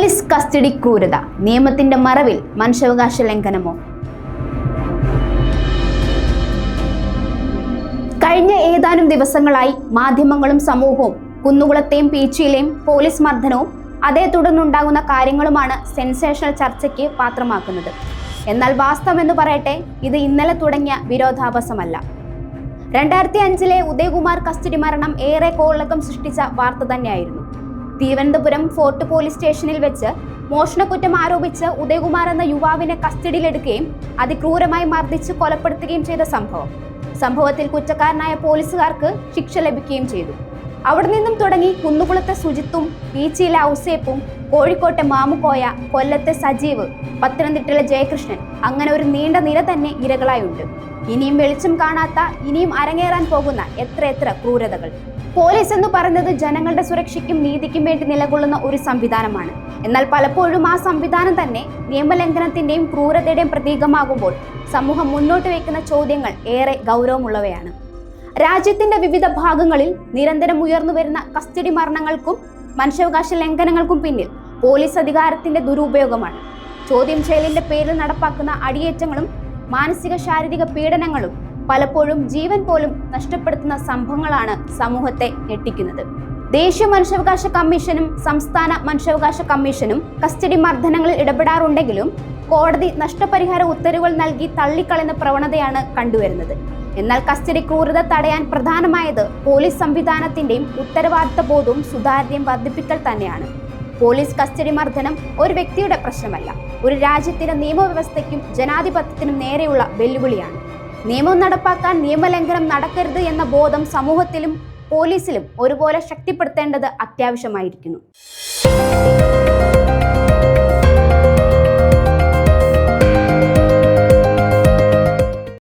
Police custody ക്രൂരത. നിയമത്തിന്റെ മറവിൽ മനുഷ്യാവകാശ ലംഘനമോ? കഴിഞ്ഞ ഏതാനും ദിവസങ്ങളായി മാധ്യമങ്ങളും സമൂഹവും കുന്നുകുളത്തെയും പീച്ചിയിലെയും പോലീസ് മർദ്ദനവും അതേ തുടർന്നുണ്ടാകുന്ന കാര്യങ്ങളുമാണ് സെൻസേഷണൽ ചർച്ചയ്ക്ക് പാത്രമാക്കുന്നത്. എന്നാൽ വാസ്തവം എന്ന് പറയട്ടെ ഇത് ഇന്നലെ തുടങ്ങിയ വിരോധാഭാസമല്ല. രണ്ടായിരത്തി അഞ്ചിലെ ഉദയകുമാർ കസ്റ്റഡി മരണം ഏറെ കോളക്കം സൃഷ്ടിച്ച വാർത്ത തന്നെയായിരുന്നു. തിരുവനന്തപുരം ഫോർട്ട് പോലീസ് സ്റ്റേഷനിൽ വെച്ച് മോഷണക്കുറ്റം ആരോപിച്ച് ഉദയകുമാർ എന്ന യുവാവിനെ കസ്റ്റഡിയിലെടുക്കുകയും അതിക്രൂരമായി മർദ്ദിച്ച് കൊലപ്പെടുത്തുകയും ചെയ്ത സംഭവം. സംഭവത്തിൽ കുറ്റക്കാരനായ പോലീസുകാർക്ക് ശിക്ഷ ലഭിക്കുകയും ചെയ്തു. അവിടെ നിന്നും തുടങ്ങി കുന്നുകുളത്തെ സുജിത്തും പീച്ചിയിലെ ഔസേപ്പും കോഴിക്കോട്ടെ മാമുക്കോയ കൊല്ലത്തെ സജീവ് പത്തനംതിട്ടയിലെ ജയകൃഷ്ണൻ അങ്ങനെ ഒരു നീണ്ട നിര തന്നെ ഇരകളായുണ്ട്. ഇനിയും വെളിച്ചം കാണാത്ത ഇനിയും അരങ്ങേറാൻ പോകുന്ന എത്ര എത്ര ക്രൂരതകൾ. പോലീസ് എന്ന് പറയുന്നത് ജനങ്ങളുടെ സുരക്ഷയ്ക്കും നീതിക്കും വേണ്ടി നിലകൊള്ളുന്ന ഒരു സംവിധാനമാണ്. എന്നാൽ പലപ്പോഴും ആ സംവിധാനം തന്നെ നിയമലംഘനത്തിന്റെയും ക്രൂരതയുടെയും പ്രതീകമാകുമ്പോൾ സമൂഹം മുന്നോട്ട് വയ്ക്കുന്ന ചോദ്യങ്ങൾ ഏറെ ഗൗരവമുള്ളവയാണ്. രാജ്യത്തിന്റെ വിവിധ ഭാഗങ്ങളിൽ നിരന്തരം ഉയർന്നു വരുന്ന കസ്റ്റഡി മരണങ്ങൾക്കും മനുഷ്യാവകാശ ലംഘനങ്ങൾക്കും പിന്നിൽ പോലീസ് അധികാരത്തിന്റെ ദുരുപയോഗമാണ്. ചോദ്യം ചെയ്യലിന്റെ പേരിൽ നടപ്പാക്കുന്ന അടിയേറ്റങ്ങളും മാനസിക ശാരീരിക പീഡനങ്ങളും പലപ്പോഴും ജീവൻ പോലും നഷ്ടപ്പെടുത്തുന്ന സംഭവങ്ങളാണ് സമൂഹത്തെ ഞെട്ടിക്കുന്നത്. ദേശീയ മനുഷ്യാവകാശ കമ്മീഷനും സംസ്ഥാന മനുഷ്യാവകാശ കമ്മീഷനും കസ്റ്റഡി മർദ്ദനങ്ങളിൽ ഇടപെടാറുണ്ടെങ്കിലും കോടതി നഷ്ടപരിഹാര ഉത്തരവുകൾ നൽകി തള്ളിക്കളയുന്ന പ്രവണതയാണ് കണ്ടുവരുന്നത്. എന്നാൽ കസ്റ്റഡി ക്രൂരത തടയാൻ പ്രധാനമായത് പോലീസ് സംവിധാനത്തിന്റെയും ഉത്തരവാദിത്ത ബോധവും സുതാര്യതയും വർദ്ധിപ്പിക്കൽ തന്നെയാണ്. പോലീസ് കസ്റ്റഡി മർദ്ദനം ഒരു വ്യക്തിയുടെ പ്രശ്നമല്ല. ഒരു രാജ്യത്തിന്റെ നിയമവ്യവസ്ഥയ്ക്കും ജനാധിപത്യത്തിനും നേരെയുള്ള വെല്ലുവിളിയാണ്. നിയമം നടപ്പാക്കാൻ നിയമലംഘനം നടക്കരുത് എന്ന ബോധം സമൂഹത്തിലും പോലീസിലും ഒരുപോലെ ശക്തിപ്പെടുത്തേണ്ടത് അത്യാവശ്യമായിരിക്കുന്നു.